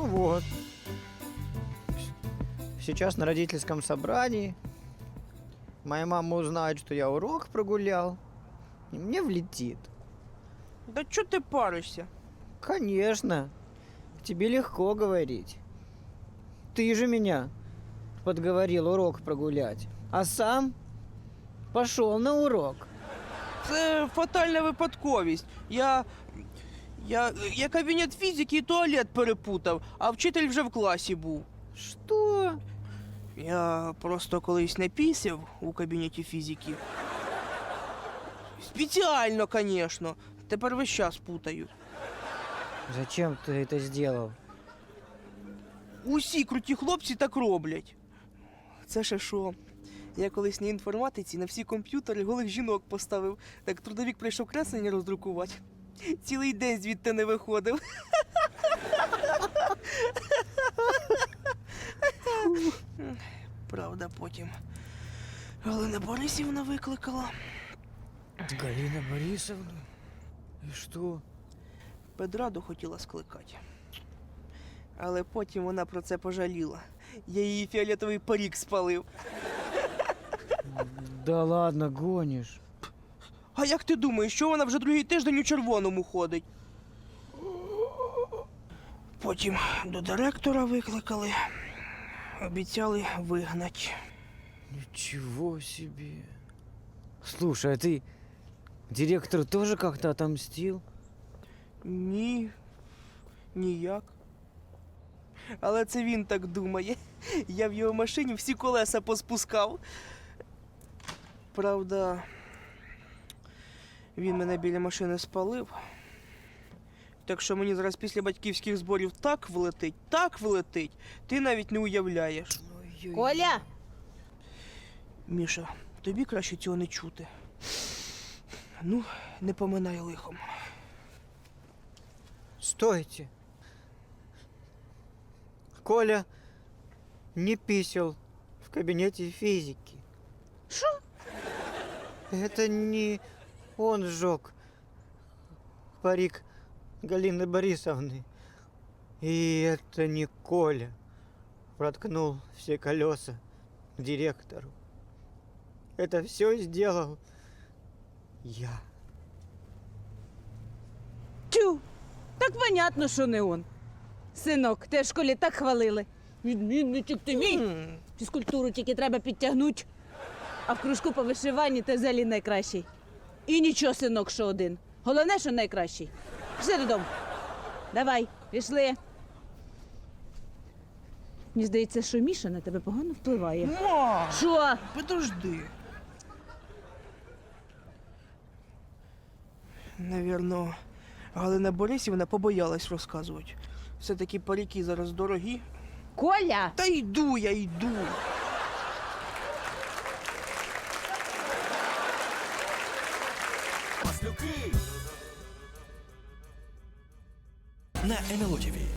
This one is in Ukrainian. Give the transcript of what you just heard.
Ну вот. Сейчас на родительском собрании моя мама узнает, что я урок прогулял, и мне влетит. Да чого ти паришся? Конечно, тебе легко говорить. Ты же меня подговорил урок прогулять, а сам пошел на урок. Це фатальна випадковість. Я. Я, я кабінет фізики і туалет перепутав, а вчитель вже в класі був. Что? Я просто колись не пісяв у кабінеті фізики. Спеціально, звісно. Тепер весь час путаю. Зачем ты это сделал? Усі круті хлопці так роблять. Це ще що? Я колись на інформатиці на всі комп'ютери голих жінок поставив. Так трудовік прийшов креслення роздрукувати. Цілий день звідти не виходив. Правда, потім. Галина Борисівна викликала. Галина Борисовна? И что? Педраду хотіла скликати. Але потім вона про це пожаліла. Я її фіолетовий парік спалив. Да ладно, гонишь. А як ти думаєш, що вона вже другий тиждень у червоному ходить? Потім до директора викликали, обіцяли вигнати. Ничего себе. Слушай, а ты директору тоже как-то отомстил? Ні, ніяк. Але це він так думає. Я в його машині всі колеса поспускав. Правда, він мене біля машини спалив. Так що мені зараз після батьківських зборів так влетить, так влетить, ти навіть не уявляєш. Коля, Міша, тобі краще цього не чути. Ну, не поминай лихом. Стойте. Коля не писал в кабинете физики. Что? Это не он сжег парик Галины Борисовны. И это не Коля проткнул все колеса директору. Это все сделал я. тю, так понятно, що не он. Синок, те в школі так хвалили. Відмінничок ти мій. М, Фізкультуру тільки треба підтягнути. А в кружку по вишиванні ти взагалі найкращий. І нічого, синок, що один. Головне, що найкращий. Пішли додому. Давай, пішли. Мені здається, що Міша на тебе погано впливає. Ма, Що? подожди. Навірно, Галина Борисівна побоялась розказувати. Все-таки паріки зараз дорогі. Коля! Та йду, я йду. На НЛО.